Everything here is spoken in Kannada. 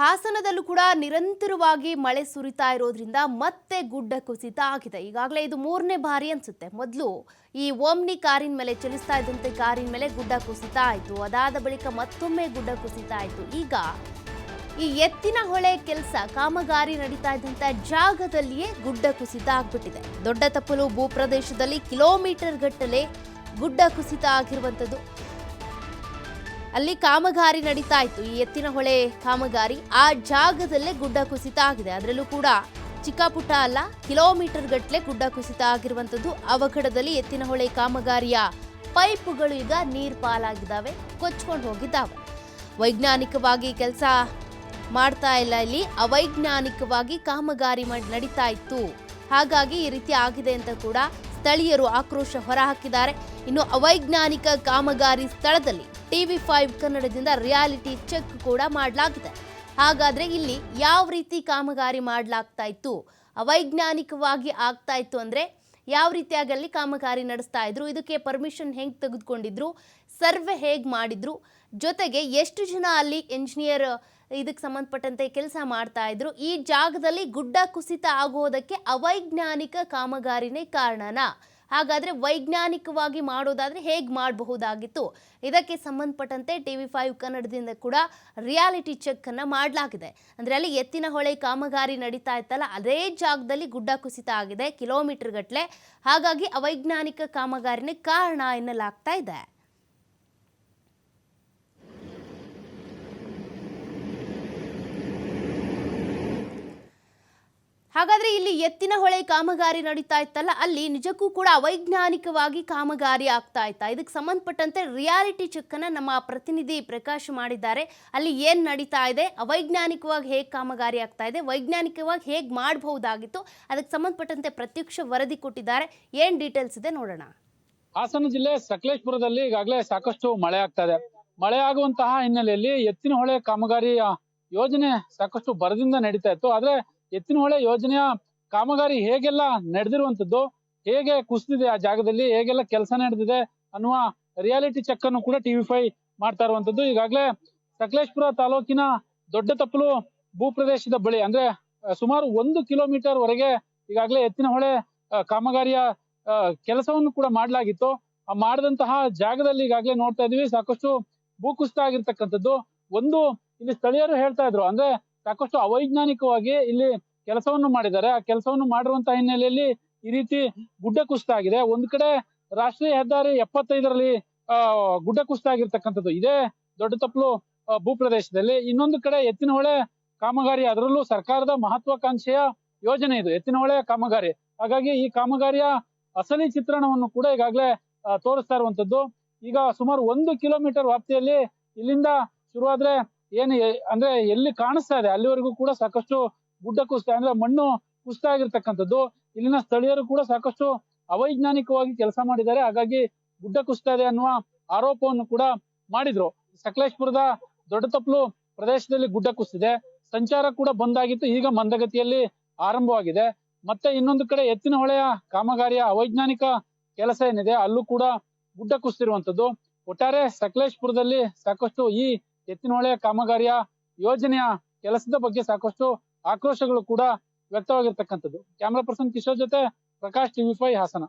ಹಾಸನದಲ್ಲೂ ಕೂಡ ನಿರಂತರವಾಗಿ ಮಳೆ ಸುರಿತಾ ಇರೋದ್ರಿಂದ ಮತ್ತೆ ಗುಡ್ಡ ಕುಸಿತ ಆಗಿದೆ. ಈಗಾಗಲೇ ಇದು ಮೂರನೇ ಬಾರಿ ಅನ್ಸುತ್ತೆ. ಮೊದಲು ಈ ಓಮ್ನಿ ಕಾರಿನ ಮೇಲೆ, ಚಲಿಸ್ತಾ ಇದ್ದಂತೆ ಕಾರಿನ ಮೇಲೆ ಗುಡ್ಡ ಕುಸಿತ ಆಯಿತು. ಅದಾದ ಬಳಿಕ ಮತ್ತೊಮ್ಮೆ ಗುಡ್ಡ ಕುಸಿತ ಆಯಿತು. ಈಗ ಈ ಎತ್ತಿನ ಹೊಳೆ ಕೆಲಸ, ಕಾಮಗಾರಿ ನಡೀತಾ ಇದ್ದಂತ ಜಾಗದಲ್ಲಿಯೇ ಗುಡ್ಡ ಕುಸಿತ ಆಗ್ಬಿಟ್ಟಿದೆ. ದೊಡ್ಡ ತಪ್ಪಲು ಭೂಪ್ರದೇಶದಲ್ಲಿ ಕಿಲೋಮೀಟರ್ ಗಟ್ಟಲೆ ಗುಡ್ಡ ಕುಸಿತ ಆಗಿರುವಂಥದ್ದು. ಅಲ್ಲಿ ಕಾಮಗಾರಿ ನಡೀತಾ ಇತ್ತು ಈ ಎತ್ತಿನ ಹೊಳೆ ಕಾಮಗಾರಿ ಆ ಜಾಗದಲ್ಲೇ ಗುಡ್ಡ ಕುಸಿತ ಆಗಿದೆ. ಅದರಲ್ಲೂ ಕೂಡ ಚಿಕ್ಕ ಪುಟ್ಟ ಅಲ್ಲ ಕಿಲೋಮೀಟರ್ ಗಟ್ಟಲೆ ಗುಡ್ಡ ಕುಸಿತ ಆಗಿರುವಂಥದ್ದು. ಅವಘಡದಲ್ಲಿ ಎತ್ತಿನ ಹೊಳೆ ಕಾಮಗಾರಿಯ ಪೈಪ್ಗಳು ಈಗ ನೀರ್ ಪಾಲಾಗಿದ್ದಾವೆ, ಕೊಚ್ಕೊಂಡು ಹೋಗಿದ್ದಾವೆ. ವೈಜ್ಞಾನಿಕವಾಗಿ ಕೆಲಸ ಮಾಡ್ತಾ ಇಲ್ಲ ಇಲ್ಲಿ. ಅವೈಜ್ಞಾನಿಕವಾಗಿ ಕಾಮಗಾರಿ ನಡೀತಾ ಇತ್ತು ಹಾಗಾಗಿ ಈ ರೀತಿ ಆಗಿದೆ ಅಂತ ಕೂಡ ಸ್ಥಳೀಯರು ಆಕ್ರೋಶ ಹೊರಹಾಕಿದ್ದಾರೆ. ಇನ್ನು ಅವೈಜ್ಞಾನಿಕ ಕಾಮಗಾರಿ ಸ್ಥಳದಲ್ಲಿ ಟಿವಿ ಫೈವ್ ಕನ್ನಡದಿಂದ ರಿಯಾಲಿಟಿ ಚೆಕ್ ಕೂಡ ಮಾಡಲಾಗಿದೆ. ಹಾಗಾದ್ರೆ ಇಲ್ಲಿ ಯಾವ ರೀತಿ ಕಾಮಗಾರಿ ಮಾಡಲಾಗ್ತಾ ಇತ್ತು? ಅವೈಜ್ಞಾನಿಕವಾಗಿ ಆಗ್ತಾ ಇತ್ತು ಅಂದ್ರೆ ಯಾವ ರೀತಿಯಾಗಿ ಅಲ್ಲಿ ಕಾಮಗಾರಿ ನಡೆಸ್ತಾ ಇದ್ರು. ಇದಕ್ಕೆ ಪರ್ಮಿಷನ್ ಹೆಂಗ್ ತೆಗೆದುಕೊಂಡಿದ್ರು? ಸರ್ವೆ ಹೇಗ್ ಮಾಡಿದ್ರು? ಜೊತೆಗೆ ಎಷ್ಟು ಜನ ಅಲ್ಲಿ ಎಂಜಿನಿಯರ್ ಇದಕ್ಕೆ ಸಂಬಂಧಪಟ್ಟಂತೆ ಕೆಲಸ ಮಾಡ್ತಾ ಇದ್ರು? ಈ ಜಾಗದಲ್ಲಿ ಗುಡ್ಡ ಕುಸಿತ ಆಗೋದಕ್ಕೆ ಅವೈಜ್ಞಾನಿಕ ಕಾಮಗಾರಿನೇ ಕಾರಣನಾ? ಹಾಗಾದ್ರೆ ವೈಜ್ಞಾನಿಕವಾಗಿ ಮಾಡೋದಾದರೆ ಹೇಗೆ ಮಾಡಬಹುದಾಗಿತ್ತು? ಇದಕ್ಕೆ ಸಂಬಂಧಪಟ್ಟಂತೆ ಟಿವಿ ಫೈವ್ ಕನ್ನಡದಿಂದ ಕೂಡ ರಿಯಾಲಿಟಿ ಚೆಕ್ಕನ್ನು ಮಾಡಲಾಗಿದೆ. ಅಂದರೆ ಅಲ್ಲಿ ಎತ್ತಿನ ಹೊಳೆ ಕಾಮಗಾರಿ ನಡೀತಾ ಇತ್ತಲ್ಲ, ಅದೇ ಜಾಗದಲ್ಲಿ ಗುಡ್ಡ ಕುಸಿತ ಆಗಿದೆ ಕಿಲೋಮೀಟರ್ ಗಟ್ಟಲೆ ಹಾಗಾಗಿ ಅವೈಜ್ಞಾನಿಕ ಕಾಮಗಾರಿನೇ ಕಾರಣ ಎನ್ನಲಾಗ್ತಾ ಇದೆ. ಹಾಗಾದ್ರೆ ಇಲ್ಲಿ ಎತ್ತಿನ ಹೊಳೆ ಕಾಮಗಾರಿ ನಡೀತಾ ಇತ್ತಲ್ಲ, ಅಲ್ಲಿ ನಿಜಕ್ಕೂ ಕೂಡ ಅವೈಜ್ಞಾನಿಕವಾಗಿ ಕಾಮಗಾರಿ ಆಗ್ತಾ ಇತ್ತಾ? ಇದಕ್ಕೆ ಸಂಬಂಧಪಟ್ಟಂತೆ ರಿಯಾಲಿಟಿ ಚೆಕ್ ಅನ್ನ ನಮ್ಮ ಪ್ರತಿನಿಧಿ ಪ್ರಕಾಶ್ ಮಾಡಿದ್ದಾರೆ. ಅಲ್ಲಿ ಏನ್ ನಡೀತಾ ಇದೆ, ಅವೈಜ್ಞಾನಿಕವಾಗಿ ಹೇಗೆ ಕಾಮಗಾರಿ ಆಗ್ತಾ ಇದೆ, ವೈಜ್ಞಾನಿಕವಾಗಿ ಹೇಗೆ ಮಾಡಬಹುದಾಗಿತ್ತು, ಅದಕ್ಕೆ ಸಂಬಂಧಪಟ್ಟಂತೆ ಪ್ರತ್ಯಕ್ಷ ವರದಿ ಕೊಟ್ಟಿದ್ದಾರೆ. ಏನ್ ಡೀಟೇಲ್ಸ್ ಇದೆ ನೋಡೋಣ. ಹಾಸನ ಜಿಲ್ಲೆ ಸಕಲೇಶ್ಪುರದಲ್ಲಿ ಈಗಾಗಲೇ ಸಾಕಷ್ಟು ಮಳೆ ಆಗ್ತಾ ಇದೆ. ಮಳೆ ಆಗುವಂತಹ ಹಿನ್ನೆಲೆಯಲ್ಲಿ ಎತ್ತಿನ ಹೊಳೆ ಕಾಮಗಾರಿಯ ಯೋಜನೆ ಸಾಕಷ್ಟು ಬರದಿಂದ ನಡೀತಾ ಇತ್ತು. ಆದ್ರೆ ಎತ್ತಿನ ಹೊಳೆ ಯೋಜನೆಯ ಕಾಮಗಾರಿ ಹೇಗೆಲ್ಲ ನಡೆದಿರುವಂತದ್ದು, ಹೇಗೆ ಕುಸಿದಿದೆ ಆ ಜಾಗದಲ್ಲಿ, ಹೇಗೆಲ್ಲ ಕೆಲಸ ನಡೆದಿದೆ ಅನ್ನುವ ರಿಯಾಲಿಟಿ ಚೆಕ್ ಅನ್ನು ಕೂಡ ಟಿವಿ ಫೈ ಮಾಡ್ತಾ ಇರುವಂತದ್ದು. ಈಗಾಗಲೇ ಸಕಲೇಶ್ಪುರ ತಾಲೂಕಿನ ದೊಡ್ಡ ತಪ್ಪಲು ಭೂಪ್ರದೇಶದ ಬಳಿ, ಅಂದ್ರೆ ಸುಮಾರು ಒಂದು ಕಿಲೋಮೀಟರ್ ವರೆಗೆ ಈಗಾಗಲೇ ಎತ್ತಿನಹೊಳೆ ಕಾಮಗಾರಿಯ ಕೆಲಸವನ್ನು ಕೂಡ ಮಾಡಲಾಗಿತ್ತು. ಆ ಮಾಡಿದಂತಹ ಜಾಗದಲ್ಲಿ ಈಗಾಗಲೇ ನೋಡ್ತಾ ಇದೀವಿ, ಸಾಕಷ್ಟು ಭೂಕುಸಿತ ಆಗಿರ್ತಕ್ಕಂಥದ್ದು. ಒಂದು ಇಲ್ಲಿ ಸ್ಥಳೀಯರು ಹೇಳ್ತಾ ಇದ್ರು, ಅಂದ್ರೆ ಸಾಕಷ್ಟು ಅವೈಜ್ಞಾನಿಕವಾಗಿ ಇಲ್ಲಿ ಕೆಲಸವನ್ನು ಮಾಡಿದ್ದಾರೆ. ಆ ಕೆಲಸವನ್ನು ಮಾಡಿರುವಂತ ಹಿನ್ನೆಲೆಯಲ್ಲಿ ಈ ರೀತಿ ಗುಡ್ಡ ಕುಸಿತ ಆಗಿದೆ ಒಂದ್ ಕಡೆ ರಾಷ್ಟ್ರೀಯ ಹೆದ್ದಾರಿ ಎಪ್ಪತ್ತೈದರಲ್ಲಿ ಗುಡ್ಡ ಕುಸಿತ ಆಗಿರ್ತಕ್ಕಂಥದ್ದು ಇದೇ ದೊಡ್ಡ ತಪ್ಪಲು ಭೂ ಭೂಪ್ರದೇಶದಲ್ಲಿ. ಇನ್ನೊಂದು ಕಡೆ ಎತ್ತಿನಹೊಳೆ ಕಾಮಗಾರಿ, ಅದರಲ್ಲೂ ಸರ್ಕಾರದ ಮಹತ್ವಾಕಾಂಕ್ಷೆಯ ಯೋಜನೆ ಇದು. ಎತ್ತಿನಹೊಳೆ ಕಾಮಗಾರಿ. ಹಾಗಾಗಿ ಈ ಕಾಮಗಾರಿಯ ಅಸಲಿ ಚಿತ್ರಣವನ್ನು ಕೂಡ ಈಗಾಗಲೇ ತೋರಿಸ್ತಾ ಇರುವಂತದ್ದು ಈಗ ಸುಮಾರು ಒಂದು ಕಿಲೋಮೀಟರ್ ವ್ಯಾಪ್ತಿಯಲ್ಲಿ ಇಲ್ಲಿಂದ ಶುರುವಾದ್ರೆ ಏನು ಅಂದ್ರೆ ಎಲ್ಲಿ ಕಾಣಿಸ್ತಾ ಇದೆ, ಅಲ್ಲಿವರೆಗೂ ಕೂಡ ಸಾಕಷ್ಟು ಗುಡ್ಡ ಕುಸಿತ ಅಂದ್ರೆ ಮಣ್ಣು ಕುಸಿತ ಆಗಿರ್ತಕ್ಕಂಥದ್ದು ಇಲ್ಲಿನ ಸ್ಥಳೀಯರು ಕೂಡ ಸಾಕಷ್ಟು ಅವೈಜ್ಞಾನಿಕವಾಗಿ ಕೆಲಸ ಮಾಡಿದ್ದಾರೆ. ಹಾಗಾಗಿ ಗುಡ್ಡ ಕುಸಿತ ಇದೆ ಅನ್ನುವ ಆರೋಪವನ್ನು ಕೂಡ ಮಾಡಿದ್ರು. ಸಕಲೇಶ್ಪುರದ ದೊಡ್ಡ ತಪ್ಪಲು ಪ್ರದೇಶದಲ್ಲಿ ಗುಡ್ಡ ಕುಸಿದೆ ಸಂಚಾರ ಕೂಡ ಬಂದಾಗಿತ್ತು. ಈಗ ಮಂದಗತಿಯಲ್ಲಿ ಆರಂಭವಾಗಿದೆ. ಮತ್ತೆ ಇನ್ನೊಂದು ಕಡೆ ಎತ್ತಿನ ಹೊಳೆಯ ಕಾಮಗಾರಿಯ ಅವೈಜ್ಞಾನಿಕ ಕೆಲಸ ಏನಿದೆ, ಅಲ್ಲೂ ಕೂಡ ಗುಡ್ಡ ಕುಸಿದಿರುವಂತದ್ದು ಒಟ್ಟಾರೆ ಸಕಲೇಶ್ಪುರದಲ್ಲಿ ಸಾಕಷ್ಟು ಈ ಎತ್ತಿನ ಹೊಳೆಯ ಕಾಮಗಾರಿಯ ಯೋಜನೆಯ ಕೆಲಸದ ಬಗ್ಗೆ ಸಾಕಷ್ಟು ಆಕ್ರೋಶಗಳು ಕೂಡ ವ್ಯಕ್ತವಾಗಿರ್ತಕ್ಕಂಥದ್ದು. ಕ್ಯಾಮ್ರಾ ಪರ್ಸನ್ ಕಿಶೋರ್ ಜೊತೆ ಪ್ರಕಾಶ್ ಟಿವಿ ಫೈ ಹಾಸನ.